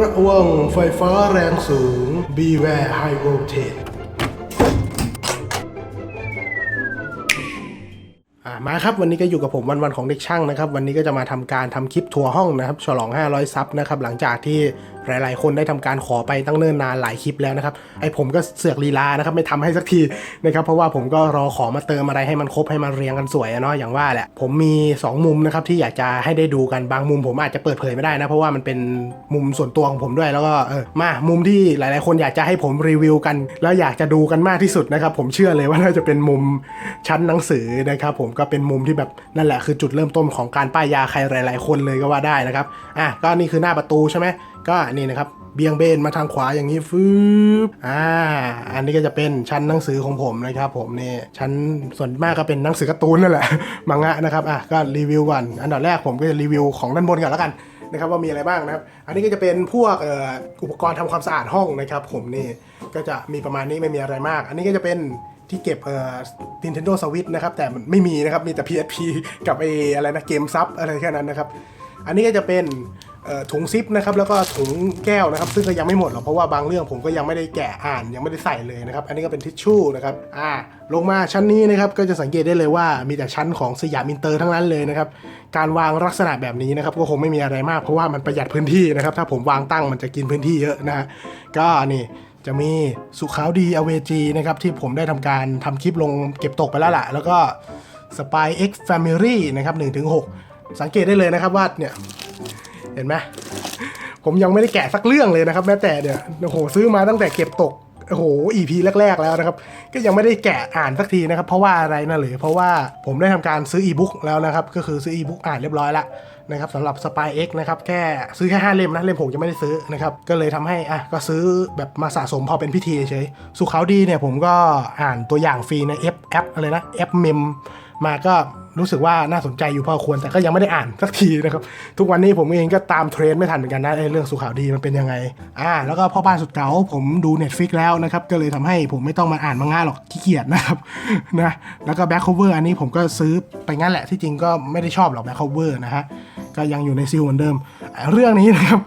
ระวังไฟฟ้าแรงสูง Beware High Voltage อ่ามาครับวันนี้ก็อยู่กับผมวันวันของเด็กช่างนะครับ วันนี้ก็จะมาทำการทำคลิปทัวร์ห้องนะครับ ฉลอง 500 ซับนะครับ หลังจากที่ หลาย ๆ คนได้ทำการขอไปตั้งเนิ่นนานหลายคลิปแล้วนะครับไอผมก็เสือกลีลานะครับไม่ทำให้สักทีนะครับเพราะว่าผมก็รอขอมาเติมอะไรให้มันครบให้มันเรียงกันสวยอะเนาะอย่างว่าแหละผมมี 2 มุมนะครับที่อยากจะให้ได้ดูกันบางมุม ผมอาจจะเปิดเผยไม่ได้นะเพราะว่ามันเป็นมุมส่วนตัวของผมด้วยแล้วก็เออมามุมที่หลาย ๆ คนอยากจะให้ผมรีวิวกัน แล้วอยากจะดูกันมากที่สุดนะครับผมเชื่อเลยว่าน่าจะเป็นมุมชั้นหนังสือนะครับผมก็เป็นมุมที่แบบนั่นแหละคือจุดเริ่มต้นของการป้ายยาใครหลาย ๆ คนเลยก็ว่าได้นะครับอะก็นี่คือหน้าประตูใช่ไหม ก็นี่นะครับเบี่ยงเบนมาทางขวาอย่างนี้ฟืบอ่า อันนี้ก็จะเป็นชั้นหนังสือของผมนะครับ ผมนี่ชั้นส่วนมากก็เป็นหนังสือการ์ตูนนั่นแหละ มังงะนะครับอะก็รีวิวก่อนอันดับแรกผมก็จะรีวิวของด้านบนก่อนแล้วกันนะครับว่ามีอะไรบ้างนะครับ อันนี้ก็จะเป็นพวกอ,อุปกรณ์ทำความสะอาดห้องนะครับ ผมนี่ก็จะมีประมาณนี้ไม่มีอะไรมาก อันนี้ก็จะเป็นที่เก็บเอ่อ Nintendo Switch นะครับ แต่มันไม่มีนะครับ มีแต่ PSP กับไอ้อะไรนะเกมซับอะไรแค่นั้นนะครับ อันนี้ก็จะเป็น ถุงซิปนะครับแล้วก็ถุงแก้วนะครับ ซึ่งก็ยังไม่หมดหรอกเพราะว่าบางเรื่องผมก็ยังไม่ได้แกะอ่านยังไม่ได้ใส่เลยนะครับ อันนี้ก็เป็นทิชชู่นะครับอ่าลงมาชั้นนี้นะครับก็จะสังเกตได้เลยว่ามีแต่ชั้นของสยามอินเตอร์ทั้งนั้นเลยนะครับการวางลักษณะแบบนี้นะครับก็คงไม่มีอะไรมากเพราะว่ามันประหยัดพื้นที่นะครับ ถ้าผมวางตั้งมันจะกินพื้นที่เยอะนะฮะก็นี่จะมีสุขาวดีอเวจีนะครับที่ผมได้ทำการทำคลิปลงเก็บตกไปแล้วล่ะ แล้วก็ Spy X Family นะครับ1-6สังเกตได้เลยนะครับว่าเนี่ย เห็นไหมผมยังไม่ได้แกะสักเรื่องเลยนะครับ แม้แต่เนี่ยโอ้โหซื้อมาตั้งแต่เก็บตกโอ้โห EP แรก ๆ แล้วนะครับ ก็ยังไม่ได้แกะอ่านสักทีนะครับ เพราะว่าอะไรนะหรือเพราะว่าผมได้ทำการซื้ออีบุ๊กแล้วนะครับ ก็คือซื้ออีบุ๊กอ่านเรียบร้อยล้วนะครับสำหรับ Spy X นะครับ แค่ซื้อแค่ 5 เล่มนะ เล่มผมจะไม่ได้ซื้อนะครับ ก็เลยทำให้อะก็ซื้อแบบมาสะสมพอเป็นพิธีเฉยสุขาดีเนี่ยผมก็อ่านตัวอย่างฟรีใน F แอปอะไรนะ F mem ม มาก็รู้สึกว่าน่าสนใจอยู่พอควรแต่ก็ยังไม่ได้อ่านสักทีนะครับทุกวันนี้ผมเองก็ตามเทรนด์ไม่ทันเหมือนกันนะเรื่องสุขาวดีมันเป็นยังไงอ่าแล้วก็พ่อบ้านสุดเก๋าผมดู Netflix แล้วนะครับก็เลยทำให้ผมไม่ต้องมาอ่านมังงะหรอกขี้เกียจนะครับนะแล้วก็แบ็คโคเวอร์อันนี้ผมก็ซื้อไปงั้นแหละที่จริงก็ไม่ได้ชอบหรอกแบ็คโคเวอร์นะฮะก็ยังอยู่ในซิลเหมือนเดิม เรื่องนี้นะครับ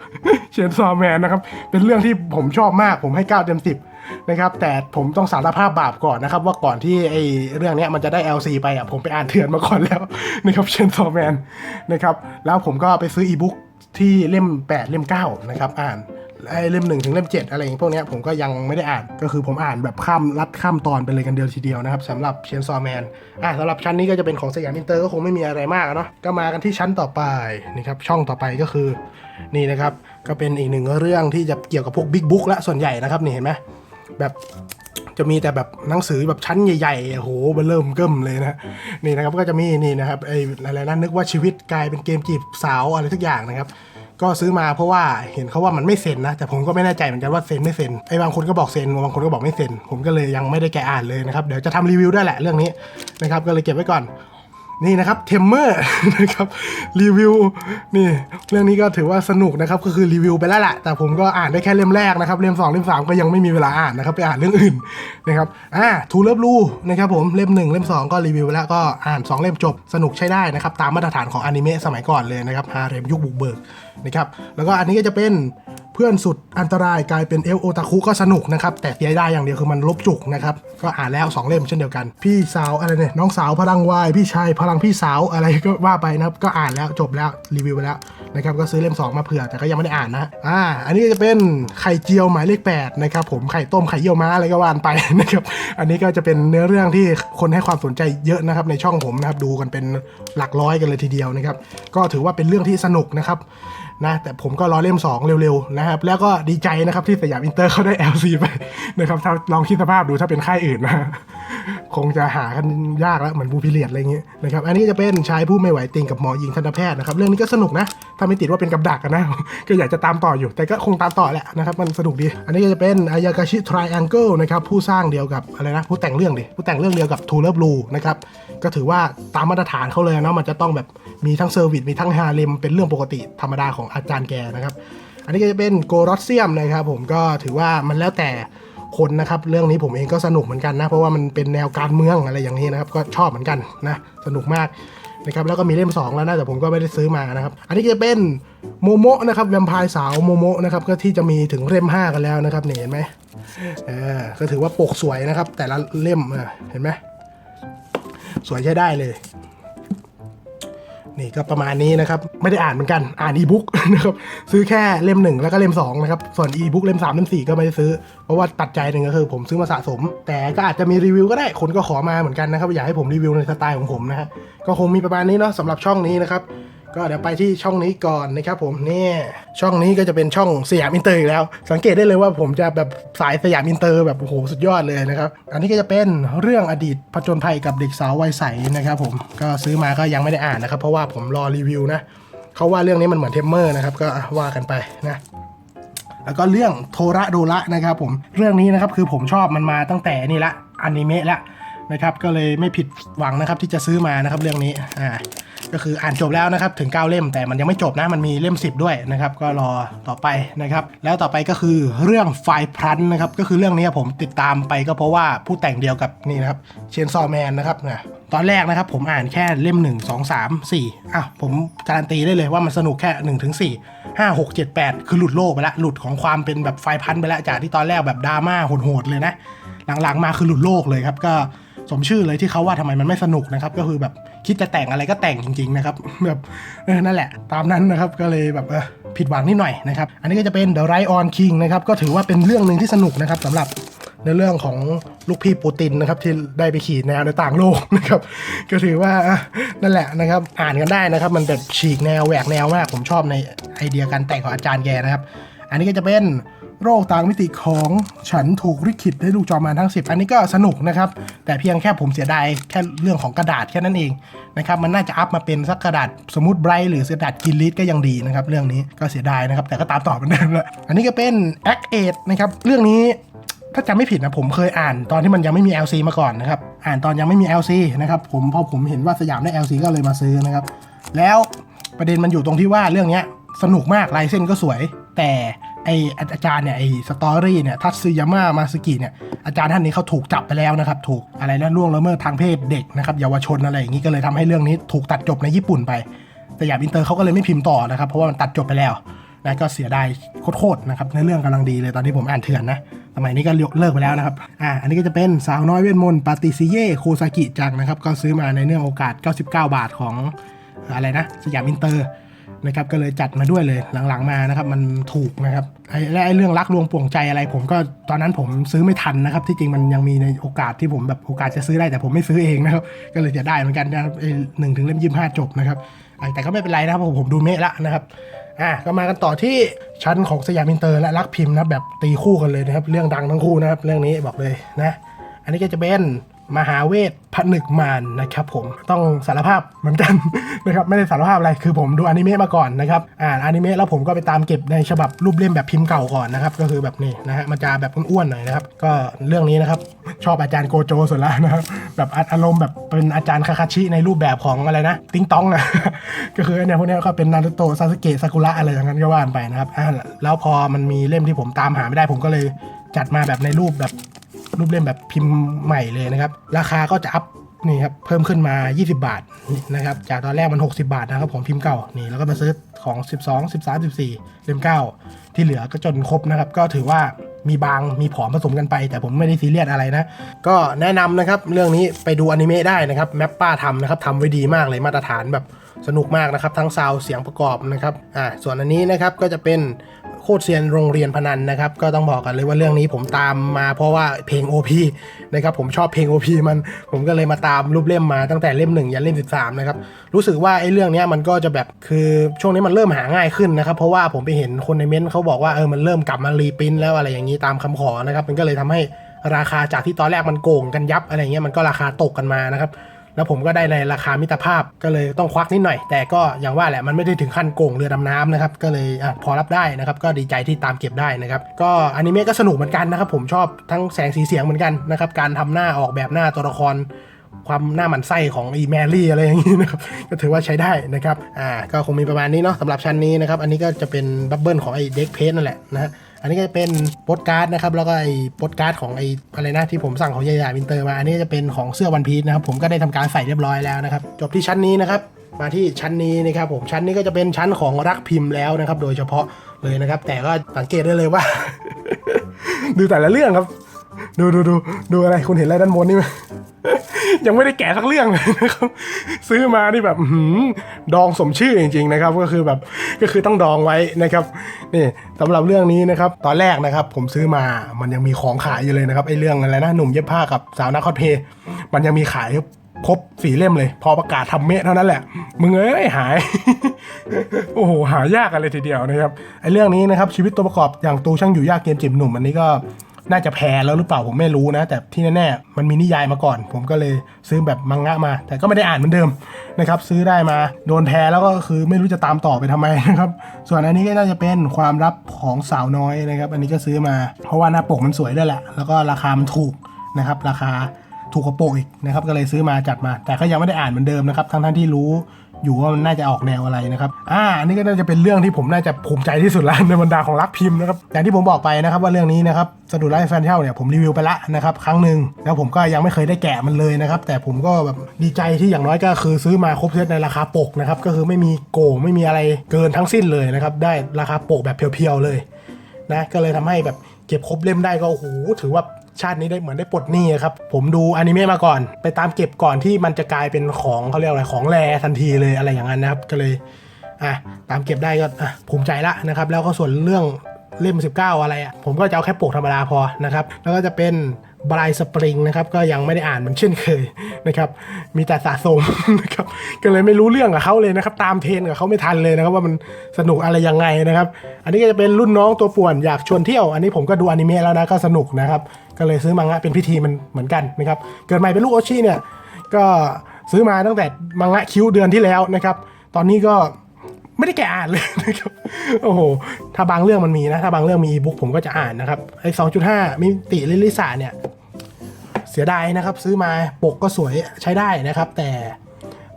เชนซอแมนนะครับเป็นเรื่องที่ผมชอบมากผมให้9เต็ม10 นะครับ แต่ผมต้องสารภาพบาปก่อนนะครับ ว่าก่อนที่ไอ้เรื่องนี้มันจะได้ LC ไปอะผมไปอ่านเถื่อนมาก่อนแล้วนะครับเชนซอแมนนะครับแล้วผมก็ไปซื้ออีบุ๊กที่เล่ม 8 เล่ม 9 นะครับ อ่านไอ้เล่ม1ถึงเล่ม7อะไรอย่างพวกนี้ผมก็ยังไม่ได้อ่านก็คือผมอ่านแบบข้ามรัดข้ามตอนไปเลยกันเดียวทีเดียวนะครับสำหรับเชนซอแมนอะสำหรับชั้นนี้ก็จะเป็นของสยามอินเตอร์ก็คงไม่มีอะไรมากเนาะก็มากันที่ชั้นต่อไปนะครับช่องต่อไปก็คือนี่นะครับ ก็เป็นอีกหนึ่งเรื่องที่จะเกี่ยวกับพวกบิ๊กบุ๊กละส่วนใหญ่นะครับนี่เห็นไหม แบบจะมีแต่แบบหนังสือแบบชั้นใหญ่ๆโอ้โหเบอเริ่มเกิ่มเลยนะ นี่นะครับก็จะมีนี่นะครับไอ้อะไรนะนึกว่าชีวิตกลายเป็นเกมจีบสาวอะไรทุกอย่างนะครับ ก็ซื้อมาเพราะว่าเห็นเขาว่ามันไม่เซ็นนะ แต่ผมก็ไม่แน่ใจเหมือนกันว่าเซ็นไม่เซ็น ไอ้บางคนก็บอกเซ็น บางคนก็บอกไม่เซ็น ผมก็เลยยังไม่ได้แกะอ่านเลยนะครับ เดี๋ยวจะทำรีวิวด้วยแหละเรื่องนี้นะครับ ก็เลยเก็บไว้ก่อน นี่นะครับเทมเมอร์นะครับรีวิวนี่เรื่องนี้ก็ถือว่าสนุกนะครับก็คือรีวิวไปแล้วแหละแต่ผมก็อ่านได้แค่เล่มแรกนะครับเล่มสองเล่มสามก็ยังไม่มีเวลาอ่านนะครับไปอ่านเรื่องอื่นนะครับอ่าทูเลิฟลูนะครับผมเล่มหนึ่งเล่มสองก็รีวิวไปแล้วก็อ่านสองเล่มจบสนุกใช้ได้นะครับตามมาตรฐานของอนิเมะสมัยก่อนเลยนะครับฮาเร็มยุคบุกเบิกนะครับแล้วก็อันนี้ก็จะเป็น เพื่อนสุดอันตรายกลายเป็นเอลโอตาคุก็สนุกนะครับ แต่เสียได้อย่างเดียวคือมันลบจุกนะครับ ก็อ่านแล้ว 2 เล่มเช่นเดียวกัน พี่สาวอะไรเนี่ยน้องสาวพลังวายพี่ชายพลังพี่สาวอะไรก็ว่าไปนะครับ ก็อ่านแล้วจบแล้วรีวิวไปแล้วนะครับก็ซื้อเล่ม 2 มาเผื่อแต่ก็ยังไม่ได้อ่านนะอ่าอันนี้จะเป็นไข่เจียวหมายเลข8นะครับผมไข่ต้มไข่เยี่ยวม้าอะไรก็ว่านไปนะครับอันนี้ก็จะเป็นเนื้อเรื่องที่คนให้ความสนใจเยอะนะครับในช่องผมนะครับดูกันเป็นหลักร้อยกันเลยทีเดียวนะครับก็ถือว่าเป็นเรื่องที่สนุกนะครับ นะแต่ผมก็รอเล่ม 2 เร็วๆนะครับแล้วก็ดีใจนะครับที่สยามอินเตอร์เขาได้ LC ไปนะครับถ้าลองคิดสภาพดูถ้าเป็นค่ายอื่นนะ คงจะหากันยากแล้วเหมือนบูพิเลียดอะไรอย่างเงี้ยนะครับอันนี้จะเป็นชายผู้ไม่ไหวติงกับหมอหญิงทันตแพทย์นะครับเรื่องนี้ก็สนุกนะถ้าไม่ติดว่าเป็นกับดักกันนะ ก็อยากจะตามต่ออยู่ แต่ก็คงตามต่อแหละนะครับมันสนุกดี อันนี้ก็จะเป็นอายากาชิทริแองเกิลนะครับผู้สร้างเดียวกับอะไรนะผู้แต่งเรื่องดิผู้แต่งเรื่องเดียวกับทูเลอร์บลูนะครับก็ถือว่าตามมาตรฐานเขาเลยนะมันจะต้องแบบมีทั้งเซอร์วิสมีทั้งฮาเลมเป็นเรื่องปกติธรรมดาของอาจารย์แกนะครับอันนี้ก็จะเป็นโกรอสเซียมนะครับผมก็ถือว่ามันแล้วแต่ คนนะครับ เรื่องนี้ผมเองก็สนุกเหมือนกันนะ เพราะว่ามันเป็นแนวการเมืองอะไรอย่างนี้นะครับ ก็ชอบเหมือนกันนะ สนุกมากนะครับแล้วก็มีเล่มสองแล้วนะแต่ผมก็ไม่ได้ซื้อมานะครับ อันนี้จะเป็นโมโมะนะครับแวมไพร์สาวโมโมะนะครับก็ที่จะมีถึงเล่มห้ากันแล้วนะครับนี่เห็นไหมเออก็ถือว่าปกสวยนะครับ แต่ละเล่มเห็นไหมสวยใช้ได้เลย นี่ก็ประมาณนี้นะครับ ไม่ได้อ่านเหมือนกันอ่านอีบุ๊กนะครับซื้อแค่เล่มหนึ่งแล้วก็เล่มสองนะครับส่วนอีบุ๊กเล่มสามเล่มสี่ก็ไม่ได้ซื้อ เพราะว่าตัดใจหนึ่งก็คือผมซื้อมาสะสม แต่ก็อาจจะมีรีวิวก็ได้คนก็ขอมาเหมือนกันนะครับอยากให้ผมรีวิวในสไตล์ของผมนะฮะก็คงมีประมาณนี้เนาะสำหรับช่องนี้นะครับ ก็เดี๋ยวไปที่ช่องนี้ก่อนนะครับผมนี่ช่องนี้ก็จะเป็นช่องสยามอินเตอร์อีกแล้ว สังเกตได้เลยว่าผมจะแบบสายสยามอินเตอร์แบบโอ้โหสุดยอดเลยนะครับ อันนี้ก็จะเป็นเรื่องอดีตผจญภัยกับเด็กสาววัยใสนะครับผมก็ซื้อมาก็ยังไม่ได้อ่านนะครับ เพราะว่าผมรอรีวิวนะเขาว่าเรื่องนี้มันเหมือนเทมเมอร์นะครับก็ว่ากันไปนะแล้วก็เรื่องโทระโดระนะครับผมเรื่องนี้นะครับคือผมชอบมันมาตั้งแต่นี่ละอนิเมะละนะครับก็เลยไม่ผิดหวังนะครับที่จะซื้อมานะครับเรื่องนี้อ่า ก็คืออ่านจบแล้วนะครับถึง 9 เล่มแต่มันยังไม่จบนะมันมีเล่ม 10 ด้วยนะครับก็รอต่อไปนะครับแล้วต่อไปก็คือเรื่องไฟพลันนะครับก็คือเรื่องนี้ผมติดตามไปก็เพราะว่าผู้แต่งเดียวกับนี่นะครับเชนซอแมนนะครับนะตอนแรกนะครับผมอ่านแค่เล่ม 1 2 3 4อะผมการันตีได้เลยว่ามันสนุกแค่1ถึง4 5 6 7 8 คือหลุดโลกไปล้วหลุดของความเป็นแบบไฟพันไปล้วจากที่ตอนแรกแบบดราม่าโหดๆเลยนะหลังๆมาคือหลุดโลกเลยครับก็สมชื่อเลยที่เขาว่าทำไมมันไม่สนุกนะครับก็คือแบบ คิดจะแต่งอะไรก็แต่งจริงๆนะครับแบบเออนั่นแหละ ตามนั้นนะครับก็เลยแบบผิดหวังนิดหน่อยนะครับ อันนี้ก็จะเป็น The Right on King นะครับก็ถือว่าเป็นเรื่องหนึ่งที่สนุกนะครับสำหรับในเรื่องของลูกพี่ปูตินนะครับที่ได้ไปขี่แนวในต่างโลกนะครับก็ถือว่านั่นแหละนะครับอ่านกันได้นะครับ มันแบบฉีกแนวแหวกแนวมาก ผมชอบในไอเดียการแต่งของอาจารย์แกนะครับ อันนี้ก็จะเป็น โรคต่างมิติของฉันถูกริขิตให้ลูกจอมาทั้ง 10 อันนี้ก็สนุกนะครับ แต่เพียงแค่ผมเสียดายแค่เรื่องของกระดาษแค่นั้นเองนะครับมันน่าจะอัพมาเป็นสักกระดาษสมูทไบรท์หรือกระดาษกินลิสก็ยังดีนะครับเรื่องนี้ก็เสียดายนะครับ แต่ก็ตามต่อเหมือนเดิมแหละอันนี้ก็เป็นแอคเอนะครับเรื่องนี้ถ้าจำไม่ผิดนะผมเคยอ่านตอนที่มันยังไม่มี LC มาก่อนนะครับอ่านตอนยังไม่มี LC นะครับผมพอผมเห็นว่าสยามได้ LC ก็เลยมาซื้อนะครับแล้วประเด็นมันอยู่ตรงที่ว่าเรื่องนี้สนุกมากลายเส้นก็สวย แต่ ไออาจารย์เนี่ยไอสตอรี่เนี่ยทัตสึยาม่ามาสกิเนี่ยอาจารย์ท่านนี้เขาถูกจับไปแล้วนะครับ ถูกอะไรนะล่วงละเมิดทางเพศเด็กนะครับเยาวชนอะไรอย่างนี้ก็เลยทำให้เรื่องนี้ถูกตัดจบในญี่ปุ่นไป แต่ยางอินเตอร์เขาก็เลยไม่พิมพ์ต่อนะครับเพราะว่ามันตัดจบไปแล้วนะก็เสียดายโคตรๆนะครับในเรื่องกำลังดีเลยตอนที่ผมอ่านเถื่อนนะสมัยนี้ก็เลิกไปแล้วนะครับ อ่า อันนี้ก็จะเป็นสาวน้อยเวทมนต์ปาติซิเย่โคซากิจังนะครับ ก็ซื้อมาในเนื่องโอกาส 99 บาทของอะไรนะ สยามอินเตอร์ นะครับก็เลยจัดมาด้วยเลยหลังๆมานะครับมันถูกนะครับไอ้และไอ้เรื่องรักลวงปวงใจอะไร ผมก็ตอนนั้นผมซื้อไม่ทันนะครับ ที่จริงมันยังมีในโอกาสที่ผมแบบโอกาสจะซื้อได้แต่ผมไม่ซื้อเองนะครับก็เลยจะได้เหมือนกันนะครับไอ้หนึ่งถึงเล่มยี่ห้าจบนะครับแต่ก็ไม่เป็นไรนะครับเพราะผมดูเมะละนะครับอะก็มากันต่อที่ชั้นของสยามอินเตอร์และรักพิมพ์นะแบบตีคู่กันเลยนะครับเรื่องดังทั้งคู่นะครับเรื่องนี้บอกเลยนะ อันนี้ก็จะเป็น มหาเวทผนึกมารนะครับผมต้องสารภาพเหมือนกันนะครับไม่ได้สารภาพอะไรคือผมดูอนิเมะมาก่อนนะครับอ่านอนิเมะแล้วผมก็ไปตามเก็บในฉบับรูปเล่มแบบพิมพ์เก่าก่อนนะครับก็คือแบบนี้นะฮะมันจะแบบอ้วนๆหน่อยนะครับก็เรื่องนี้นะครับชอบอาจารย์โกโจสุดละนะครับแบบอารมณ์แบบเป็นอาจารย์คาคาชิในรูปแบบของอะไรนะติงตองอะก็คือเนี่ยพวกนี้ก็เป็นนารุโตะซาสึเกะซากุระอะไรอย่างนั้นก็ว่านไปนะครับอ่าแล้วพอมันมีเล่มที่ผมตามหาไม่ได้ผมก็เลยจัดมาแบบในรูปแบบ รูปเล่มแบบพิมพ์ใหม่เลยนะครับ ราคาก็จะอัพนี่ครับเพิ่มขึ้นมา 20 บาทนะครับจากตอนแรกมัน 60 บาทนะครับผมพิมพ์เก่านี่แล้วก็มาซื้อของ 12 13 14 เล่ม 9 ที่เหลือก็จนครบนะครับ ก็ถือว่ามีบางมีผอมผสมกันไป แต่ผมไม่ได้ซีเรียสอะไรนะ ก็แนะนำนะครับ เรื่องนี้ไปดูอนิเมะได้นะครับแมปป้าทำนะครับทำไว้ดีมากเลยมาตรฐานแบบสนุกมากนะครับ ทั้งซาวด์เสียงประกอบนะครับอ่าส่วนอันนี้นะครับก็จะเป็น โคตรเซียนโรงเรียนพนันนะครับ ก็ต้องบอกกันเลยว่าเรื่องนี้ผมตามมาเพราะว่าเพลง OP นะครับผมชอบเพลง OP มันผมก็เลยมาตามรูปเล่มมาตั้งแต่เล่ม1ยันเล่ม 13 นะครับ รู้สึกว่าไอ้เรื่องนี้มันก็จะแบบคือช่วงนี้มันเริ่มหาง่ายขึ้นนะครับเพราะว่าผมไปเห็นคนในเม้นต์เขาบอกว่าเออมันเริ่มกลับมารีปรินท์แล้วอะไรอย่างนี้ตามคำขอนะครับมันก็เลยทำให้ราคาจากที่ตอนแรกมันโกงกันยับอะไรเงี้ยมันก็ราคาตกกันมานะครับ แล้วผมก็ได้ในราคามิตรภาพก็เลยต้องควักนิดหน่อย แต่ก็อย่างว่าแหละมันไม่ได้ถึงขั้นโกงเรือดำน้ำนะครับก็เลยอพอรับได้นะครับก็ดีใจที่ตามเก็บได้นะครับก็อนิเมะก็สนุกเหมือนกันนะครับผมชอบทั้งแสงสีเสียงเหมือนกันนะครับการทำหน้าออกแบบหน้าตัวละครความหน้าหมันไส้ของอีแมรี่อะไรอย่างนี้นะครับ ก็ถือว่าใช้ได้นะครับ อ่า ก็คงมีประมาณนี้เนาะสำหรับชั้นนี้นะครับ อันนี้ก็จะเป็นบับเบิลของไอ้เด็กเพจนั่นแหละนะฮะ อันนี้ก็จะเป็นโปสการ์ดนะครับแล้วก็ไอ้โปสการ์ดของไอ้อะไรนะที่ผมสั่งของยายาวินเตอร์มาอันนี้จะเป็นของเสื้อวันพีชนะครับผมก็ได้ทำการใส่เรียบร้อยแล้วนะครับจบที่ชั้นนี้นะครับมาที่ชั้นนี้นะครับผมชั้นนี้ก็จะเป็นชั้นของรักพิมพ์แล้วนะครับ โดยเฉพาะเลยนะครับ แต่ก็สังเกตได้เลยว่า ดูแต่ละเรื่องครับ ดูดูดูดูอะไรคุณเห็นอะไรด้านบนนี่ไหมยังไม่ได้แกะสักเรื่องเลยนะครับซื้อมานี่แบบหือดองสมชื่อจริงๆนะครับ ก็คือแบบก็คือต้องดองไว้นะครับนี่สำหรับเรื่องนี้นะครับ ตอนแรกนะครับ ผมซื้อมามันยังมีของขายอยู่เลยนะครับไอ้เรื่องอะไรนะหนุ่มเย็บผ้ากับสาวนักคอสเพย์มันยังมีขายครบสี่เล่มเลย พอประกาศทำเมะเท่านั้นแหละ มึงเอ้ยหาย โอ้โห หายากกันเลยทีเดียวนะครับไอ้เรื่องนี้นะครับชีวิตตัวประกอบอย่างตูช่างอยู่ยากเกมจิ๋มหนุ่มอันนี้ก็ น่าจะแพรแล้วหรือเปล่าผมไม่รู้นะ แต่ที่แน่ๆมันมีนิยายมาก่อน ผมก็เลยซื้อแบบมังงะมา แต่ก็ไม่ได้อ่านเหมือนเดิมนะครับ ซื้อได้มาโดนแพรแล้วก็คือไม่รู้จะตามต่อไปทำไมนะครับ ส่วนอันนี้ก็น่าจะเป็นความลับของสาวน้อยนะครับ อันนี้ก็ซื้อมา เพราะว่าหน้าปกมันสวยด้วยแหละ แล้วก็ราคามันถูกนะครับ ราคาถูกกระโปรงอีกนะครับ ก็เลยซื้อมาจัดมา แต่ก็ยังไม่ได้อ่านเหมือนเดิมนะครับ ทั้งท่านที่รู้ อยู่ว่ามันน่าจะออกแนวอะไรนะครับ อ่า อันนี้ก็น่าจะเป็นเรื่องที่ผมน่าจะภูมิใจที่สุดแล้วในบรรดาของรักพิมพ์นะครับอย่างที่ผมบอกไปนะครับว่าเรื่องนี้นะครับสะดุดไลฟ์แฟนเช่าเนี่ยผมรีวิวไปละนะครับครั้งหนึ่งแล้วผมก็ยังไม่เคยได้แกะมันเลยนะครับ แต่ผมก็แบบดีใจที่อย่างน้อยก็คือซื้อมาครบเซตในราคาปกนะครับก็คือไม่มีโกงไม่มีอะไรเกินทั้งสิ้นเลยนะครับได้ราคาปกแบบเพียวๆเลยนะก็เลยทำให้แบบเก็บครบเล่มได้ก็โอ้โหถือว่า ชาตินี้ได้เหมือนได้ปลดหนี้ครับ ผมดูอนิเมะมาก่อน ไปตามเก็บก่อนที่มันจะกลายเป็นของเขาเรียกอะไรของแรทันทีเลยอะไรอย่างนั้นนะครับ ก็เลยอะตามเก็บได้ก็อะภูมิใจละนะครับ แล้วก็ส่วนเรื่องเล่ม 19 อะไรอะผมก็จะเอาแค่ปกธรรมดาพอนะครับ แล้วก็จะเป็นบรายสปริงนะครับก็ยังไม่ได้อ่านเหมือนเช่นเคยนะครับ มีแต่สะสมนะครับก็เลยไม่รู้เรื่องกับเขาเลยนะครับ ตามเทรนกับเขาไม่ทันเลยนะครับ ว่ามันสนุกอะไรยังไงนะครับ อันนี้ก็จะเป็นรุ่นน้องตัวป่วนอยากชวนเที่ยว อันนี้ผมก็ดูอนิเมะแล้วนะก็สนุกนะครับ ก็เลยซื้อมังงะเป็นพิธีมันเหมือนกันนะครับ เกิดใหม่เป็นลูกโอชิเนี่ยก็ซื้อมาตั้งแต่มังงะคิ้วเดือนที่แล้วนะครับ ตอนนี้ก็ไม่ได้แกะอ่านเลยนะครับ โอ้โห ถ้าบางเรื่องมันมีนะ ถ้าบางเรื่องมีอีบุ๊กผมก็จะอ่านนะครับ ไอ้สองจุดห้ามิติลิลิสาเนี่ย เสียดายนะครับซื้อมาปกก็สวยใช้ได้นะครับ แต่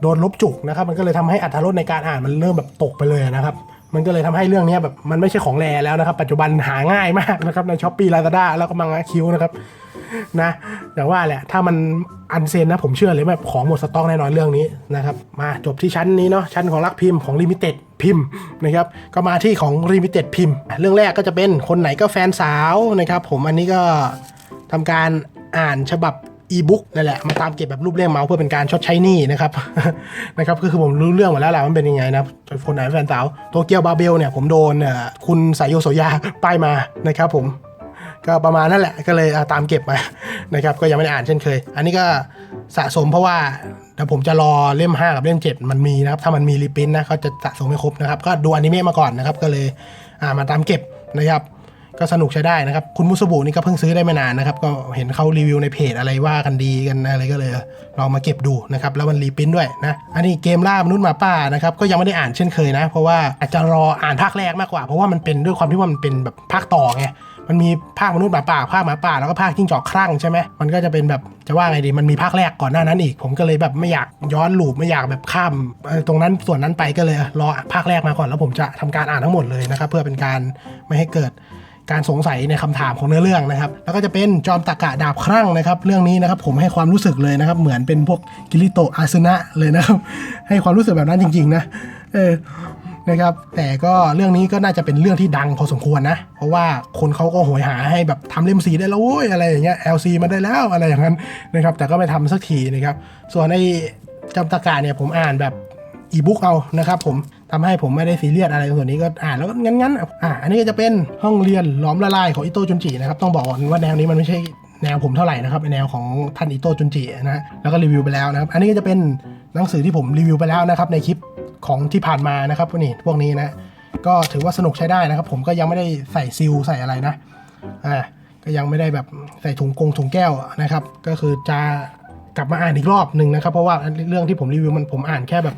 โดนลบจุกนะครับ มันก็เลยทำให้อัตรสในการอ่านมันเริ่มแบบตกไปเลยนะครับ มันก็เลยทำให้เรื่องนี้แบบมันไม่ใช่ของแรแล้วนะครับ ปัจจุบันหาง่ายมากนะครับในช้อปปี้ลาซาด้าแล้วก็มังงะคิวนะครับนะแต่ว่าแหละถ้ามันอันเซนนะผมเชื่อเลยแบบของหมดสต็อกแน่นอนเรื่องนี้นะครับมาจบที่ชั้นนี้เนาะชั้นของรักพิมพ์ของลิมิเต็ดพิมพ์นะครับก็มาที่ของลิมิเต็ดพิมพ์ เรื่องแรกก็จะเป็นคนไหนก็แฟนสาวนะครับผมอันนี้ก็ทำการ อ่านฉบับอีบุ๊กนั่นแหละมาตามเก็บแบบรูปเล่มเมาส์เพื่อเป็นการชดใช้หนี้นะครับ นะครับก็คือผมรู้เรื่องหมดแล้วแหละมันเป็นยังไงนะคนไหนแฟนสาวโตเกียวบาเบลเนี่ยผมโดนคุณสายโยโสยาป้ายมานะครับผมก็ประมาณนั่นแหละก็เลยตามเก็บมานะครับก็ยังไม่ได้อ่านเช่นเคย อันนี้ก็สะสมเพราะว่าเดี๋ยวผมจะรอเล่ม 5 กับเล่ม 7 มันมีนะครับ ถ้ามันมีรีปินท์นะก็จะสะสมให้ครบนะครับ ก็ดูอนิเมะมาก่อนนะครับ ก็เลยมาตามเก็บนะครับ ก็สนุกใช้ได้นะครับ คุณมุสบุนี่ก็เพิ่งซื้อได้ไม่นานนะครับ ก็เห็นเขารีวิวในเพจอะไรว่ากันดีกันอะไรก็เลยลองมาเก็บดูนะครับ แล้วมันรีปินท์ด้วยนะ อันนี้เกมล่ามนุษย์หมาป่านะครับ ก็ยังไม่ได้อ่านเช่นเคยนะ เพราะว่าอาจจะรออ่านภาคแรกมากกว่า เพราะว่ามันเป็นด้วยความที่ว่ามันเป็นแบบภาคต่อไงมันมีภาคมนุษย์หมาป่าภาคหมาป่าแล้วก็ภาคจิ้งจอกครั่งใช่ไหมมันก็จะเป็นแบบจะว่าไงดีมันมีภาคแรกก่อนหน้านั้นอีก ผมก็เลยแบบไม่อยากย้อนลูปไม่อยากแบบข้ามตรงนั้นส่วนนั้นไปก็เลยรอภาคแรกมาก่อนแล้วผมจะทำการอ่านทั้งหมดเลยนะครับเพื่อเป็นการไม่ให้เกิด การสงสัยในคำถามของเนื้อเรื่องนะครับ แล้วก็จะเป็นจอมตะกะดาบครั่งนะครับ เรื่องนี้นะครับผมให้ความรู้สึกเลยนะครับ เหมือนเป็นพวกกิริโตอาซึนะเลยนะครับ ให้ความรู้สึกแบบนั้นจริง ๆ นะ เออนะครับแต่ก็เรื่องนี้ก็น่าจะเป็นเรื่องที่ดังพอสมควรนะ เพราะว่าคนเขาก็โหยหาให้แบบทำเล่มสีได้แล้วโว้ยอะไรอย่างเงี้ย LC มาได้แล้วอะไรอย่างนั้นนะครับ แต่ก็ไม่ทำสักทีนะครับ ส่วนไอ้จอมตะกะเนี่ยผมอ่านแบบอีบุ๊กเอานะครับผม ทำให้ผมไม่ได้ซีเรียสอะไรส่วนนี้ก็อ่านแล้วก็งั้นๆอะอันนี้ก็จะเป็นห้องเรียนล้อมละลายของอิโต้จุนจินะครับต้องบอกก่อนว่าแนวนี้มันไม่ใช่แนวผมเท่าไหร่นะครับเป็นแนวของท่านอิโต้จุนจินะแล้วก็รีวิวไปแล้วนะครับ อันนี้ก็จะเป็นหนังสือที่ผมรีวิวไปแล้วนะครับในคลิปของที่ผ่านมานะครับพวกนี้พวกนี้นะก็ถือว่าสนุกใช้ได้นะครับ ผมก็ยังไม่ได้ใส่ซิลใส่อะไรนะอ่าก็ยังไม่ได้แบบใส่ถุงกงถุงแก้วนะครับ ก็คือจะกลับมาอ่านอีกรอบหนึ่งนะครับ เพราะว่าเรื่องที่ผมรีวิวมันผมอ่านแค่แบบ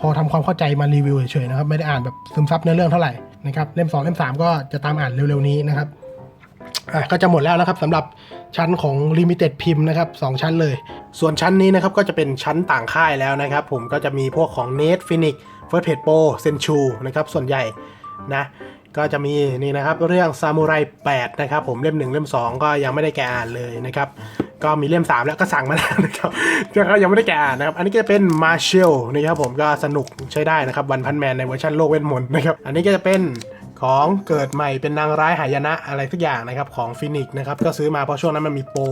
พอทำความเข้าใจมารีวิวเฉยๆนะครับไม่ได้อ่านแบบซึมซับเนื้อเรื่องเท่าไหร่นะครับเล่ม2เล่ม3 ก็จะตามอ่านเร็วๆนี้นะครับอะก็จะหมดแล้วนะครับสำหรับชั้นของ Limited พิมพ์นะครับสองชั้นเลย ส่วนชั้นนี้นะครับก็จะเป็นชั้นต่างค่ายแล้วนะครับ ผมก็จะมีพวกของ n e t Phoenix First Page Pro Senchu นะครับส่วนใหญ่นะก็จะมีนี่นะครับเรื่องซามูไร8นะครับผมเล่ม 1 เล่ม 2 ก็ยังไม่ได้แกะอ่านเลยนะครับ ก็มีเล่ม3แล้วก็สั่งมาแล้วนะครับก็ยังไม่ได้แกะนะครับ อันนี้ก็จะเป็นมาเชลนะครับผมก็สนุกใช้ได้นะครับวันพันแมนในเวอร์ชันโลกเวทมนต์นะครับ อันนี้ก็จะเป็นของเกิดใหม่เป็นนางร้ายหายนะอะไรทุกอย่างนะครับของฟินิกนะครับก็ซื้อมาเพราะช่วงนั้นมันมีโปร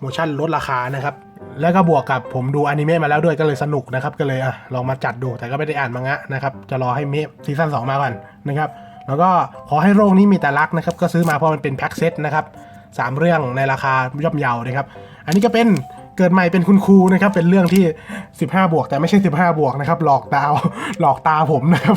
โมชั่นลดราคานะครับแล้วก็บวกกับผมดูอนิเมะมาแล้วด้วยก็เลยสนุกนะครับก็เลยอะลองมาจัดดูแต่ก็ไม่ได้อ่านมังงะนะครับจะรอให้เมซีซั่น2มาก่อนนะครับแล้วก็ขอให้โรคนี้มีแต่รักนะครับก็ซื้อมาเพราะมันเป็นแพ็คเซตนะครับ สามเรื่องในราคาย่อมเยานะครับ อันนี้ก็เป็นเกิดใหม่เป็นคุณครูนะครับ เป็นเรื่องที่ 15 บวก แต่ไม่ใช่ 15 บวกนะครับ หลอกดาวหลอกตาผมนะครับ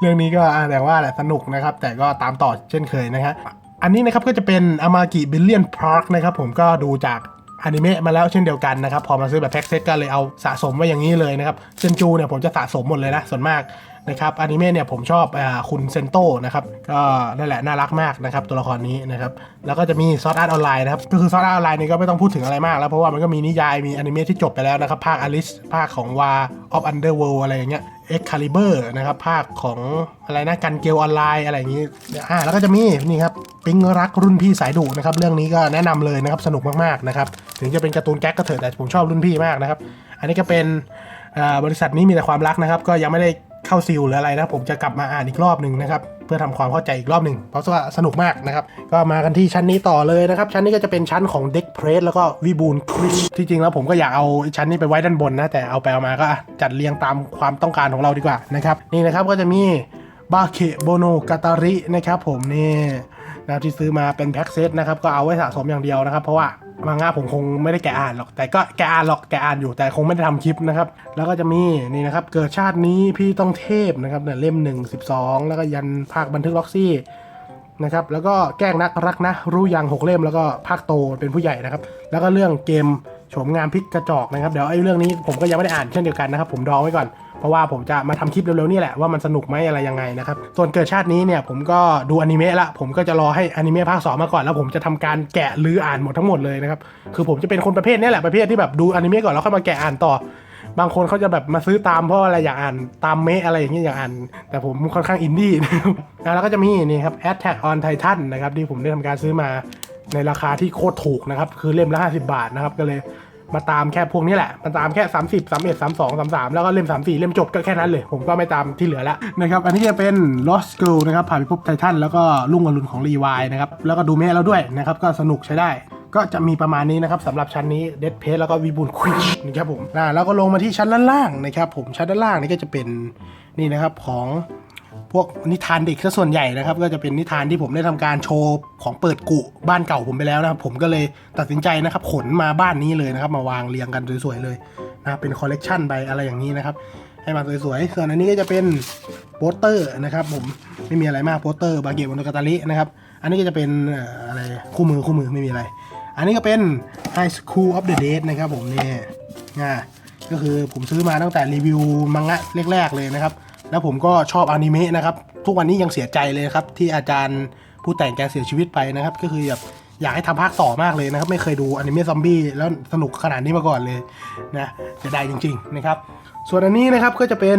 เรื่องนี้ก็อ่าแต่ว่าแหละสนุกนะครับ แต่ก็ตามต่อเช่นเคยนะฮะอันนี้นะครับก็จะเป็นอามากิบิลเลียนพาร์คนะครับผมก็ดูจาก อนิเมะมาแล้วเช่นเดียวกันนะครับ พอมาซื้อแบบแพ็คเซตก็เลยเอาสะสมไว้อย่างนี้เลยนะครับเซนจูเนี่ยผมจะสะสมหมดเลยนะส่วนมากนะครับอนิเมะเนี่ยผมชอบอคุณเซนโตนะครับก็นั่นแหละน่ารักมากนะครับตัวละครนี้นะครับแล้วก็จะมีซอสอาร์ตออนไลน์นะครับก็คือซอสอาร์ตออนไลน์นี่ก็ไม่ต้องพูดถึงอะไรมากแล้วเพราะว่ามันก็มีนิยายมีอนิเมะที่จบไปแล้วนะครับภาคอลิสภาคของวาออฟอันเดอร์เวิลด์อะไรอย่างเงี้ย เอ็กคาลิเบอร์นะครับ ภาคของอะไรนะกันเกลออนไลน์อะไรอย่างนี้อ่าแล้วก็จะมีนี่ครับปิงรักรุ่นพี่สายดุนะครับ เรื่องนี้ก็แนะนำเลยนะครับ สนุกมากๆนะครับ ถึงจะเป็นการ์ตูนแก๊กก็เถอะแต่ผมชอบรุ่นพี่มากนะครับ อันนี้ก็เป็นอ่าบริษัทนี้มีแต่ความรักนะครับ ก็ยังไม่ได้ เข้าซิลหรืออะไรนะผมจะกลับมาอ่านอีกรอบหนึ่งนะครับเพื่อทำความเข้าใจอีกรอบหนึ่งเพราะว่าสนุกมากนะครับ ก็มากันที่ชั้นนี้ต่อเลยนะครับ ชั้นนี้ก็จะเป็นชั้นของเด็กเพรสแล้วก็วิบูลคริสที่จริงแล้วผมก็อยากเอาชั้นนี้ไปไว้ด้านบนนะแต่เอาไปเอามาก็จัดเรียงตามความต้องการของเราดีกว่านะครับนี่นะครับก็จะมีบาเคโบโนกาตารินะครับผมนี่นะครับที่ซื้อมาเป็นแพ็กเซตนะครับก็เอาไว้สะสมอย่างเดียวนะครับ เพราะว่า มังงะผมคงไม่ได้แกะอ่านหรอก แต่ก็แกะอ่านหรอกแกะอ่านอยู่แต่คงไม่ได้ทำคลิปนะครับ แล้วก็จะมีนี่นะครับ เกิดชาตินี้พี่ต้องเทพนะครับเนี่ยเล่ม1 12แล้วก็ยันภาคบันทึกล็อกซี่นะครับแล้วก็แกล้งนักรักนะ รู้ยังหกเล่มแล้วก็ภาคโตเป็นผู้ใหญ่นะครับ แล้วก็เรื่องเกมโฉมงามพลิกกระจอกนะครับ เดี๋ยวไอ้เรื่องนี้ผมก็ยังไม่ได้อ่านเช่นเดียวกันนะครับ ผมดองไว้ก่อน เพราะว่าผมจะมาทำคลิปเร็วๆนี่แหละว่ามันสนุกไหมอะไรยังไงนะครับ ส่วนเกิดชาตินี้เนี่ยผมก็ดูอนิเมะละ ผมก็จะรอให้อนิเมะภาคสองมาก่อนแล้วผมจะทำการแกะหรืออ่านหมดทั้งหมดเลยนะครับ คือผมจะเป็นคนประเภทนี้แหละประเภทที่แบบดูอนิเมะก่อนแล้วค่อยมาแกะอ่านต่อ บางคนเขาจะแบบมาซื้อตามเพราะอะไรอยากอ่านตามเมะอะไรอย่างเงี้ยอยากอ่าน แต่ผมค่อนข้างอินดี้นะแล้วก็จะมีนี่ครับ Attack on Titan นะครับที่ผมได้ทำการซื้อมาในราคาที่โคตรถูกนะครับคือเล่มละ 50 บาทนะครับก็เลย มาตามแค่พวกนี้แหละมาตามแค่ 30 31 32 33 แล้วก็เล่ม 34 เล่มจบก็แค่นั้นเลย ผมก็ไม่ตามที่เหลือแล้วนะครับ อันนี้จะเป็น Lost Girl นะครับผ่านพิภพไททันแล้วก็ลุ่งอรุณของรีวายนะครับ แล้วก็ดูเมะแล้วด้วยนะครับ ก็สนุกใช้ได้ก็จะมีประมาณนี้นะครับสำหรับชั้นนี้ Dead p a c e แล้วก็วีบูนควิชนะครับผมอ่าแล้วก็ลงมาที่ชั้นล่างนะครับผมชั้นด้านล่างนี่ก็จะเป็นนี่นะครับของ พวกนิทานเด็กซะส่วนใหญ่นะครับ ก็จะเป็นนิทานที่ผมได้ทำการโชว์ของเปิดกุบ้านเก่าผมไปแล้วนะครับผมก็เลยตัดสินใจนะครับขนมาบ้านนี้เลยนะครับ มาวางเรียงกันสวยๆเลยนะเป็นคอลเลกชันไปอะไรอย่างนี้นะครับให้มาสวยๆ ส่วนอันนี้ก็จะเป็นโปสเตอร์นะครับผมไม่มีอะไรมากโปสเตอร์บาเกตวันโกตาลินะครับ อันนี้ก็จะเป็นอะไรคู่มือคู่มือไม่มีอะไร อันนี้ก็เป็น High School of the Dead นะครับผมนี่อ่าก็คือผมซื้อมาตั้งแต่รีวิวมังงะแรกๆเลยนะครับ แล้วผมก็ชอบอนิเมะนะครับ ทุกวันนี้ยังเสียใจเลยครับ ที่อาจารย์ผู้แต่งแกเสียชีวิตไปนะครับ ก็คือแบบอยากให้ทำภาคต่อมากเลยนะครับ ไม่เคยดูอนิเมะซอมบี้แล้วสนุกขนาดนี้มาก่อนเลยนะเสียดายจริง ๆ นะครับ ส่วนอันนี้นะครับก็จะเป็น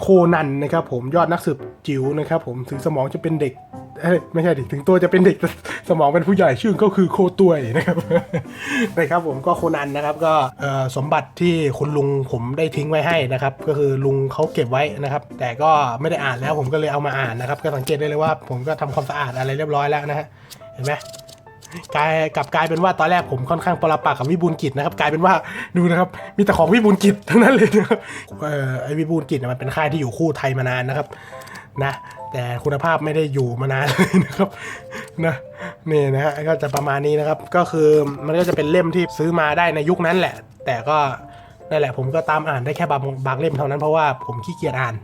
โคนันนะครับผมยอดนักสืบจิ๋วนะครับผมถึงสมองจะเป็นเด็กไม่ใช่ดิถึงตัวจะเป็นเด็กสมองเป็นผู้ใหญ่ชื่อก็คือโคตัวยนะครับนะครับผมก็โคนันนะครับก็สมบัติที่คุณลุงผมได้ทิ้งไว้ให้นะครับ ก็คือลุงเขาเก็บไว้นะครับ แต่ก็ไม่ได้อ่านแล้วผมก็เลยเอามาอ่านนะครับ ก็สังเกตได้เลยว่า ผมก็ทำความสะอาดอะไรเรียบร้อยแล้วนะฮะเห็นไหม กลายกลับกลายเป็นว่าตอนแรกผมค่อนข้างปรปักกับวิบูลกิจนะครับ กลายเป็นว่าดูนะครับ มีแต่ของวิบูลกิจทั้งนั้นเลยนะครับเอ่อไอวิบูลกิจมันเป็นค่ายที่อยู่คู่ไทยมานานนะครับนะแต่คุณภาพไม่ได้อยู่มานานเลยนะครับนะนี่นะฮะก็จะประมาณนี้นะครับ ก็คือมันก็จะเป็นเล่มที่ซื้อมาได้ในยุคนั้นแหละ แต่ก็นั่นแหละผมก็ตามอ่านได้แค่บางบางเล่มเท่านั้นเพราะว่าผมขี้เกียจอ่าน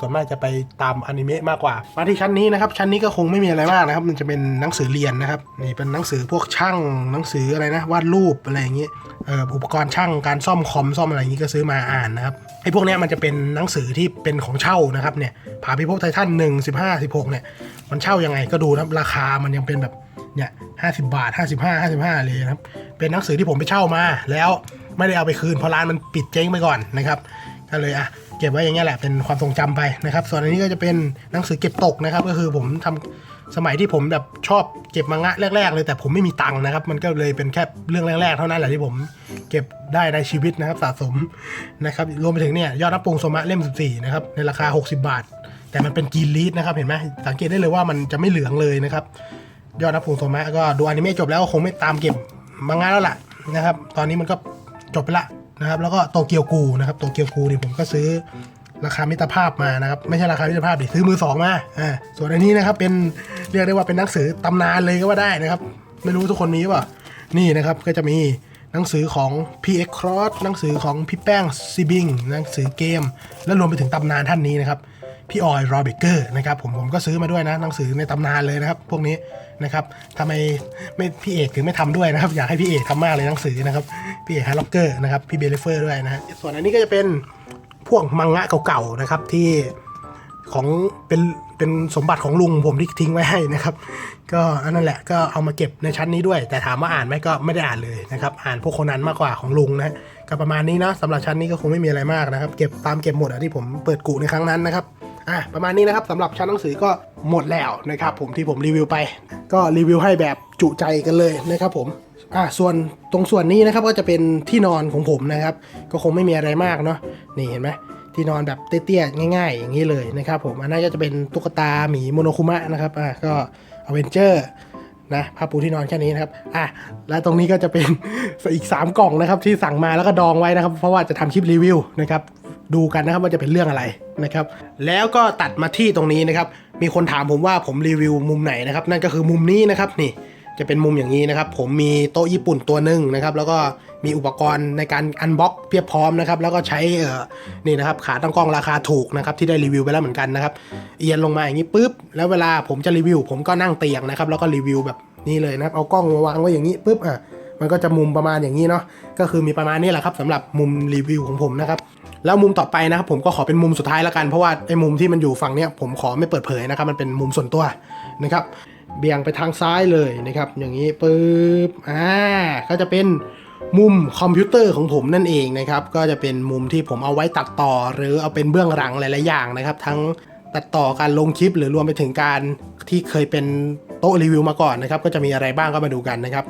ส่วนมากจะไปตามอนิเมะมากกว่า มาที่ชั้นนี้นะครับชั้นนี้ก็คงไม่มีอะไรมากนะครับ มันจะเป็นหนังสือเรียนนะครับนี่เป็นหนังสือพวกช่างหนังสืออะไรนะวาดรูปอะไรอย่างเงี้เอ่ออุปกรณ์ช่างการซ่อมคอมซ่อมอะไรอย่างงี้ก็ซื้อมาอ่านนะครับไอ้พวกนี้มันจะเป็นหนังสือที่เป็นของเช่านะครับเนี่ยผาพิภพไททันหนึ่งสิบห้าสิบหกเนี่ยมันเช่ายังไงก็ดูนะครับราคามันยังเป็นแบบเนี่ยห้าสิบาทห้าสิบห้าห้าสิบห้าเลยนะครับเป็นหนังสือที่ผมไปเช่ามา แล้วไม่ได้เอาไปคืนเพราะร้านมันปิดเจ๊งไปก่อนนะครับก็เลยอะ เก็บไว้อย่างเงี้ยแหละเป็นความทรงจำไปนะครับ ส่วนอันนี้ก็จะเป็นหนังสือเก็บตกนะครับ ก็คือผมทำสมัยที่ผมแบบชอบเก็บมังงะแรก ๆ เลยแต่ผมไม่มีตังค์นะครับ มันก็เลยเป็นแค่เรื่องแรก ๆ เท่านั้นแหละที่ผมเก็บได้ในชีวิตนะครับสะสมนะครับรวมไปถึงเนี่ยยอดรับปรุงโซมะเล่ม 14 นะครับในราคา 60 บาท แต่มันเป็นกีนลีดนะครับเห็นไหมสังเกตได้เลยว่ามันจะไม่เหลืองเลยนะครับยอดรับปรุงโซมะก็ดูอนิเมะจบแล้วก็คงไม่ตามเก็บมังงะแล้วล่ะนะครับ ตอนนี้มันก็จบไปละ นะครับแล้วก็โตเกียวกูนะครับโตเกียวกูนี่ผมก็ซื้อราคามิตรภาพมานะครับ ไม่ใช่ราคามิตรภาพดิซื้อมือสองมาอ่าส่วนอันนี้นะครับเป็นเรียกได้ว่าเป็นหนังสือตำนานเลยก็ว่าได้นะครับ ไม่รู้ทุกคนมีหรือเปล่านี่นะครับก็จะมีหนังสือของ PX Cross หนังสือของพี่แป้งซีบิงหนังสือเกม และรวมไปถึงตำนานท่านนี้นะครับพี่ออยโรเบเกอร์นะครับผมผมก็ซื้อมาด้วยนะหนังสือในตำนานเลยนะครับ พวกนี้ นะครับทำไมไม่พี่เอกถึงไม่ทำด้วยนะครับ อยากให้พี่เอกทำมากเลยหนังสือนะครับ พี่เอกฮาร์ล็อกเกอร์นะครับพี่เบลเฟอร์ด้วยนะฮะส่วนอันนี้ก็จะเป็นพวกมังงะเก่าๆนะครับที่ของเป็นเป็นสมบัติของลุงผมที่ทิ้งไว้ให้นะครับ ก็อันนั้นแหละก็เอามาเก็บในชั้นนี้ด้วย แต่ถามว่าอ่านไหมก็ไม่ได้อ่านเลยนะครับ อ่านพวกคนนั้นมากกว่าของลุงนะก็ประมาณนี้นะสำหรับชั้นนี้ก็คงไม่มีอะไรมากนะครับ เก็บตามเก็บหมดอะที่ผมเปิดกูในครั้งนั้นนะครับอะประมาณนี้นะครับสำหรับชั้นหนังสือก็ หมดแล้วนะครับผมที่ผมรีวิวไป ก็รีวิวให้แบบจุใจกันเลยนะครับผมอ่าส่วนตรงส่วนนี้นะครับก็จะเป็นที่นอนของผมนะครับ ก็คงไม่มีอะไรมากเนาะนี่เห็นไหมที่นอนแบบเตี้ยๆง่าย ๆ อย่างนี้เลยนะครับผมอันนั้นก็จะเป็นตุ๊กตาหมีโมโนคุมะนะครับอ่าก็อเวนเจอร์นะผ้าปูที่นอนแค่นี้นะครับอะแล้วตรงนี้ก็จะเป็นอีก 3 กล่องนะครับที่สั่งมาแล้วก็ดองไว้นะครับ เพราะว่าจะทำคลิปรีวิวนะครับดูกันนะครับว่าจะเป็นเรื่องอะไรนะครับ แล้วก็ตัดมาที่ตรงนี้นะครับ มีคนถามผมว่าผมรีวิวมุมไหนนะครับ นั่นก็คือมุมนี้นะครับนี่จะเป็นมุมอย่างนี้นะครับ ผมมีโต๊ะญี่ปุ่นตัวหนึ่งนะครับ แล้วก็มีอุปกรณ์ในการอันบ็อกเพียบพร้อมนะครับ แล้วก็ใช้เอ่อนี่นะครับ ขาตั้งกล้องราคาถูกนะครับ ที่ได้รีวิวไปแล้วเหมือนกันนะครับ เอียนลงมาอย่างนี้ปุ๊บ แล้วเวลาผมจะรีวิว ผมก็นั่งเตียงนะครับ แล้วก็รีวิวแบบนี้เลยนะครับ เอากล้องมาวางไว้อย่างนี้ปุ๊บอะ มันก็จะมุมประมาณอย่างนี้เนาะก็คือมีประมาณนี้แหละครับสำหรับมุมรีวิวของผมนะครับแล้วมุมต่อไปนะครับผมก็ขอเป็นมุมสุดท้ายแล้วกันเพราะว่าไอ้มุมที่มันอยู่ฝั่งเนี้ยผมขอไม่เปิดเผยนะครับมันเป็นมุมส่วนตัวนะครับเบี่ยงไปทางซ้ายเลยนะครับอย่างนี้ปุ๊บอ่าก็จะเป็นมุมคอมพิวเตอร์ของผมนั่นเองนะครับก็จะเป็นมุมที่ผมเอาไว้ตัดต่อ หรือเอาเป็นเบื้องหลังหลาย ๆ อย่างนะครับ ทั้งตัดต่อการลงคลิปหรือรวมไปถึงการที่เคยเป็น โต๊ะรีวิวมาก่อนนะครับ ก็จะมีอะไรบ้างก็มาดูกันนะครับ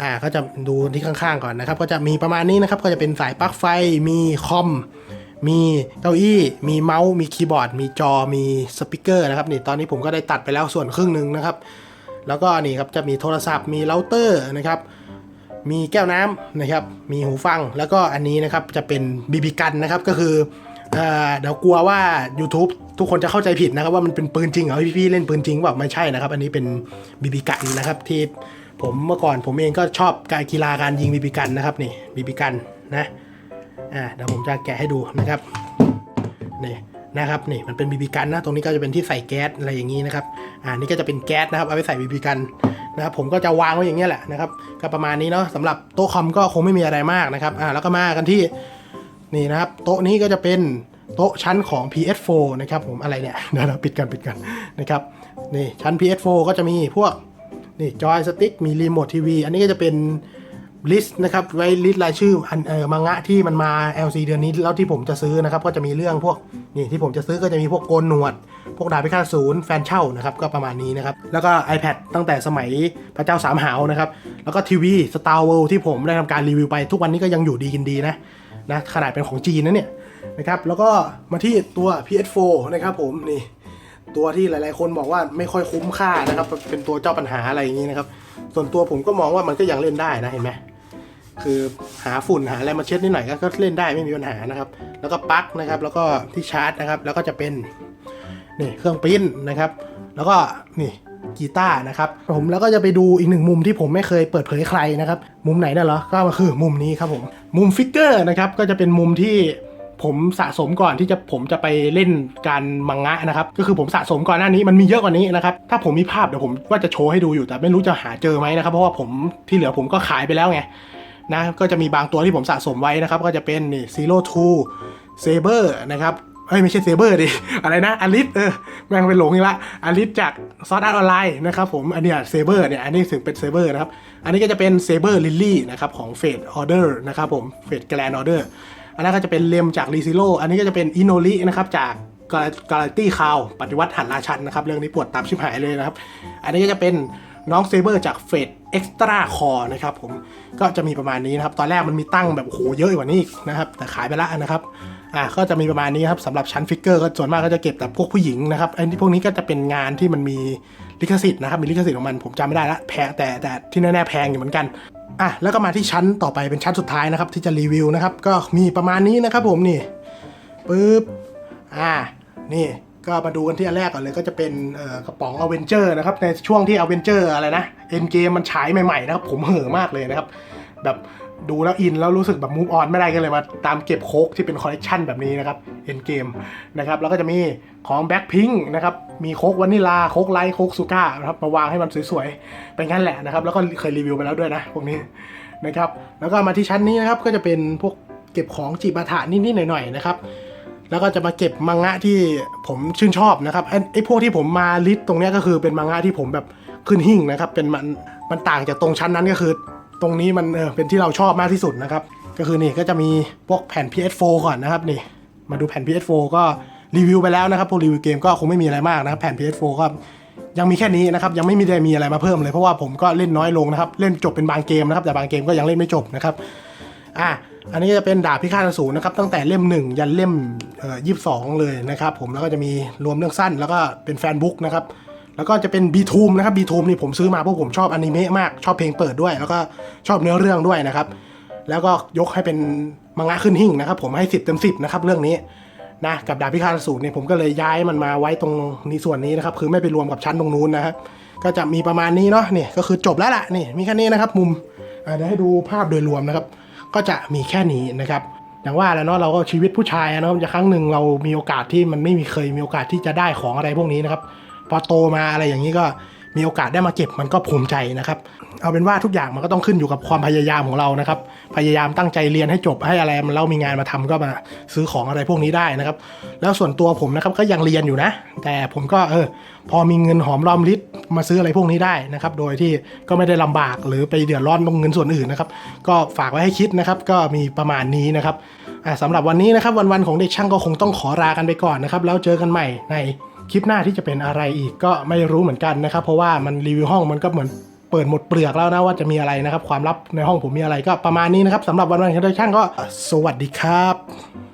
อ่าก็จะดูที่ข้างๆก่อนนะครับ ก็จะมีประมาณนี้นะครับ ก็จะเป็นสายปลั๊กไฟ มีคอม มีเก้าอี้ มีเมาส์ มีคีย์บอร์ด มีจอ มีสปีกเกอร์นะครับนี่ ตอนนี้ผมก็ได้ตัดไปแล้วส่วนครึ่งหนึ่งนะครับ แล้วก็นี่ครับ จะมีโทรศัพท์ มีเราเตอร์นะครับมีแก้วน้ำนะครับ มีหูฟัง แล้วก็อันนี้นะครับจะเป็นบีบีกันนะครับ ก็คือ เอ่อเดี๋ยวกลัวว่า YouTube ทุกคนจะเข้าใจผิดนะครับว่ามันเป็นปืนจริงเหรอพี่ๆเล่นปืนจริงแบบไม่ใช่นะครับ อันนี้เป็นบีบีกันนะครับที่ผมเมื่อก่อนผมเองก็ชอบการกีฬาการยิงบีบีกันนะครับนี่บีบีกันนะอ่าเดี๋ยวผมจะแกะให้ดูนะครับนี่นะครับนี่มันเป็นบีบีกันนะตรงนี้ก็จะเป็นที่ใส่แก๊สอะไรอย่างนี้นะครับอ่านี่ก็จะเป็นแก๊สนะครับเอาไว้ใส่บีบีกันนะครับผมก็จะวางไว้อย่างเงี้แหละนะครับก็ประมาณนี้เนาะสำหรับโต๊ะคอมก็คงไม่มีอะไรมากนะครับอ่าแล้วก็มากันที่ นี่นะครับ โต๊ะนี้ก็จะเป็นโต๊ะชั้นของ PS4 นะครับผมอะไรเนี่ยเดี๋ยวเราปิดกันปิดกันนะครับนี่ชั้น PS4 ก็จะมีพวกนี่จอยสติ๊กมีรีโมททีวีอันนี้ก็จะเป็นลิสต์นะครับไว้ลิสต์รายชื่ออันเออมังงะที่มันมา LC เดือนนี้แล้วที่ผมจะซื้อนะครับ ก็จะมีเรื่องพวกนี่ที่ผมจะซื้อก็จะมีพวกโกนหนวด พวกดาบพิฆาตศูนย์แฟนเช่านะครับก็ประมาณนี้นะครับ แล้วก็ iPad ตั้งแต่สมัยพระเจ้าสามหาวนะครับ แล้วก็ทีวี Star World ที่ผมได้ทำการรีวิวไปทุกวันนี้ก็ยังอยู่ดีกินดีนะ นะขนาดเป็นของจีนนะเนี่ยนะครับแล้วก็มาที่ตัว PS4 นะครับผมนี่ตัวที่หลายๆ คนบอกว่าไม่ค่อยคุ้มค่านะครับเป็นตัวเจ้าปัญหาอะไรอย่างนี้นะครับส่วนตัวผมก็มองว่ามันก็ยังเล่นได้นะเห็นไหมคือหาฝุ่นหาอะไรมาเช็ดนิดหน่อยก็เล่นได้ไม่มีปัญหานะครับ แล้วก็ปลั๊กนะครับ แล้วก็ที่ชาร์จนะครับ แล้วก็จะเป็นนี่เครื่องปริ้นนะครับ แล้วก็นี่ กีตาร์นะครับผมแล้วก็จะไปดูอีกหนึ่งมุมที่ผมไม่เคยเปิดเผยใครนะครับ มุมไหนน่ะเหรอก็คือมุมนี้ครับผมมุมฟิกเกอร์นะครับก็จะเป็นมุมที่ผมสะสมก่อนที่จะผมจะไปเล่นการมังงะนะครับ ก็คือผมสะสมก่อนหน้านี้มันมีเยอะกว่านี้นะครับ ถ้าผมมีภาพเดี๋ยวผมว่าจะโชว์ให้ดูอยู่แต่ไม่รู้จะหาเจอไหมนะครับ เพราะว่าผมที่เหลือผมก็ขายไปแล้วไงนะก็จะมีบางตัวที่ผมสะสมไว้นะครับ ก็จะเป็นนี่ Zero Two Saber นะครับ เอ้ยไม่ใช่เซเบอร์ดิ อะไรนะอลิสเออแม่งเป็นหลงอีกละอลิสจากซอสอาร์ตออนไลน์นะครับผมอันเนี้ยเซเบอร์เนี่ยอันนี้ถึงเป็นเซเบอร์นะครับ อันนี้ก็จะเป็นเซเบอร์ลิลลี่นะครับของเฟดออเดอร์นะครับผมเฟดแกลนออเดอร์อันนั้นก็จะเป็นเลมจากรีซิโ o อันนี้ก็จะเป็นอินโนรินะครับจากกาลตี้คาวปฏิวัติหันราชันนะครับเรื่องนี้ปวดตับชิบหายเลยนะครับ อันนี้ก็จะเป็นน้องเซเบอร์จากเฟดเอ็กซ์ตร้าคอนะครับผมก็จะมีประมาณนี้นะครับ ตอนแรกมันมีตั้งแบบโอ้โหเยอะกว่านี้อีกนะครับ แต่ขายไปละนะครับ อ่าก็จะมีประมาณนี้ครับสำหรับชั้นฟิกเกอร์ก็ส่วนมากก็จะเก็บแต่พวกผู้หญิงนะครับไอ้ที่พวกนี้ก็จะเป็นงานที่มันมีลิขสิทธิ์นะครับมีลิขสิทธิ์ของมันผมจำไม่ได้ละแพงแต่แต่ที่แน่ๆแพงอยู่เหมือนกันอะแล้วก็มาที่ชั้นต่อไปเป็นชั้นสุดท้ายนะครับที่จะรีวิวนะครับก็มีประมาณนี้นะครับผมนี่ปึ๊บอ่านี่ก็มาดูกันที่อันแรกก่อนเลยก็จะเป็นกระป๋องอเวนเจอร์นะครับในช่วงที่อเวนเจอร์อะไรนะเอ็นเกมมันฉายใหม่ๆนะครับผมเห่อมากเลยนะครับแบบ ดูแล้วอินแล้วรู้สึกแบบมูฟออนไม่ได้ก็เลยมาตามเก็บโคกที่เป็นคอลเลกชันแบบนี้นะครับเอ็นเกมนะครับแล้วก็จะมีของแบ็คพิงนะครับมีโคกวานิลาโคกไลท์โคกซูก้านะครับมาวางให้มันสวยๆเป็นงั้นแหละนะครับแล้วก็เคยรีวิวไปแล้วด้วยนะพวกนี้นะครับแล้วก็มาที่ชั้นนี้นะครับก็จะเป็นพวกเก็บของจิบาถะนิดๆหน่อยๆนะครับแล้วก็จะมาเก็บมังงะที่ผมชื่นชอบนะครับไอ้พวกที่ผมมาลิสต์ตรงนี้ก็คือเป็นมังงะที่ผมแบบขึ้นหิ่งนะครับเป็นมันมันต่างจากตรงชั้นนั้นก็คือ ตรงนี้มันเออเป็นที่เราชอบมากที่สุดนะครับ ก็คือนี่ก็จะมีพวกแผ่น PS4 ก่อนนะครับนี่ มาดูแผ่น PS4 ก็รีวิวไปแล้วนะครับพวกรีวิวเกมก็คงไม่มีอะไรมากนะครับแผ่น PS4 ก็ยังมีแค่นี้นะครับยังไม่มีได้มีอะไรมาเพิ่มเลยเพราะว่าผมก็เล่นน้อยลงนะครับเล่นจบเป็นบางเกมนะครับแต่บางเกมก็ยังเล่นไม่จบนะครับอะอันนี้จะเป็นดาบพิฆาตอสูรนะครับตั้งแต่เล่ม 1 ยันเล่มเอ่สิบสอยีเลยนะครับผมแล้วก็จะมีรวมเรื่องสั้นแล้วก็เป็นแฟนบุ๊กนะครับ แล้วก็จะเป็นบีทูมนะครับบีทูมนี่ผมซื้อมาเพราะผมชอบอนิเมะมากชอบเพลงเปิดด้วย แล้วก็ชอบเนื้อเรื่องด้วยนะครับ แล้วก็ยกให้เป็นมังงะขึ้นหิ่งนะครับ ผมให้ 10เต็ม10นะครับเรื่องนี้นะกับดาบพิฆาตสูตรเนี่ยผมก็เลยย้ายมันมาไว้ตรงนี้ส่วนนี้นะครับ คือไม่ไปรวมกับชั้นตรงนู้นนะครับก็จะมีประมาณนี้เนาะนี่ก็คือจบแล้วล่ะนี่มีแค่นี้นะครับ มุมเดี๋ยวให้ดูภาพโดยรวมนะครับ ก็จะมีแค่นี้นะครับอย่างว่าแล้วเนาะเราก็ชีวิตผู้ชายอะเนาะจะครั้งหนึ่งเรามีโอกาสที่มันไม่มีเคยมีโอกาสที่จะได้ของอะไรพวกนี้นะครับ พอโตมาอะไรอย่างนี้ก็มีโอกาสได้มาเก็บมันก็ภูมิใจนะครับ เอาเป็นว่าทุกอย่างมันก็ต้องขึ้นอยู่กับความพยายามของเรานะครับ พยายามตั้งใจเรียนให้จบให้อะไรมันเรามีงานมาทำก็มาซื้อของอะไรพวกนี้ได้นะครับ แล้วส่วนตัวผมนะครับก็ยังเรียนอยู่นะ แต่ผมก็เออพอมีเงินหอมรอมริบมาซื้ออะไรพวกนี้ได้นะครับ โดยที่ก็ไม่ได้ลำบากหรือไปเดือดร้อนตรงเงินส่วนอื่นนะครับ ก็ฝากไว้ให้คิดนะครับ ก็มีประมาณนี้นะครับสำหรับวันนี้นะครับวันๆของเด็กช่างก็คงต้องขอลากันไปก่อนนะครับ แล้วเจอกันใหม่ใน คลิปหน้าที่จะเป็นอะไรอีกก็ไม่รู้เหมือนกันนะครับ เพราะว่ามันรีวิวห้องมันก็เหมือนเปิดหมดเปลือกแล้วนะว่าจะมีอะไรนะครับ ความลับในห้องผมมีอะไรก็ประมาณนี้นะครับสำหรับวันๆของเด็กช่างก็สวัสดีครับ